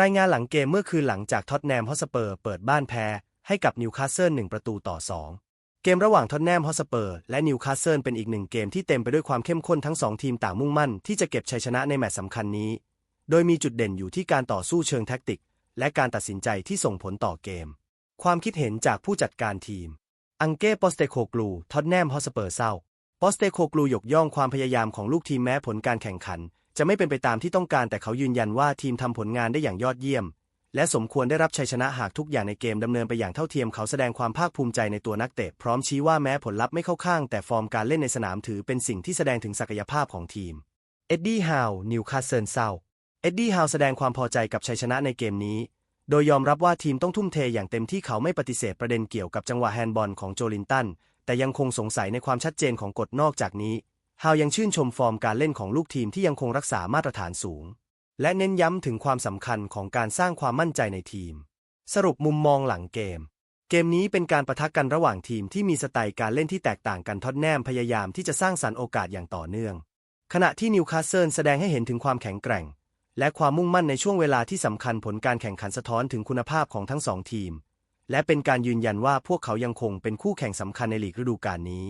รายงานหลังเกมเมื่อคืนหลังจากท็อตแนมฮอสเปอร์เปิดบ้านแพ้ ให้กับนิวคาสเซิล1ประตูต่อ 2 เกมระหว่างท็อตแนมฮอสเปอร์และนิวคาสเซิลเป็นอีกหนึ่งเกมที่เต็มไปด้วยความเข้มข้นทั้งสองทีมต่างมุ่งมั่นที่จะเก็บชัยชนะในแมตช์สำคัญนี้ โดยมีจุดเด่นอยู่ที่การต่อสู้เชิงแท็กติก และการตัดสินใจที่ส่งผลต่อเกม ความคิดเห็นจากผู้จัดการทีม อังเก้ปอสเตโคกลูท็อตแนมฮอสเปอร์เศร้าปอสเตโคกลูยกย่องความพยายามของลูกทีมแม้ผลการแข่งขัน จะไม่เป็นไปตามที่ต้องการแต่เขายืนยันว่าทีมทำผลงานได้อย่างยอดเยี่ยม และสมควรได้รับชัยชนะหากทุกอย่างในเกมดำเนินไปอย่างเท่าเทียมเขาแสดงความภาคภูมิใจในตัวนักเตะพร้อมชี้ว่าแม้ผลลัพธ์ไม่เข้าข้าง แต่ฟอร์มการเล่นในสนามถือเป็นสิ่งที่แสดงถึงศักยภาพของทีม เอ็ดดี้ฮาวนิวคาสเซิลเศร้าเอ็ดดี้ฮาวแสดงความพอใจกับชัยชนะในเกมนี้ โดยยอมรับว่าทีมต้องทุ่มเทอย่างเต็มที่เขาไม่ปฏิเสธประเด็นเกี่ยวกับจังหวะแฮนด์บอลของโจลินตันแต่ยังคงสงสัยในความชัดเจนของกฎนอกจากนี้ ฮาวยังชื่นชมฟอร์มการเล่นของลูกทีมที่ยังคงรักษามาตรฐานสูง และเน้นย้ำถึงความสำคัญของการสร้างความมั่นใจในทีม สรุปมุมมองหลังเกม เกมนี้เป็นการประทะกันระหว่างทีมที่มีสไตล์การเล่นที่แตกต่างกันท็อตแนมพยายามที่จะสร้างสรรค์โอกาสอย่างต่อเนื่อง ขณะที่นิวคาสเซิลแสดงให้เห็นถึงความแข็งแกร่ง และความมุ่งมั่นในช่วงเวลาที่สำคัญผลการแข่งขันสะท้อนถึงคุณภาพของทั้งสองทีม และเป็นการยืนยันว่าพวกเขายังคงเป็นคู่แข่งสำคัญในลีกฤดูกาลนี้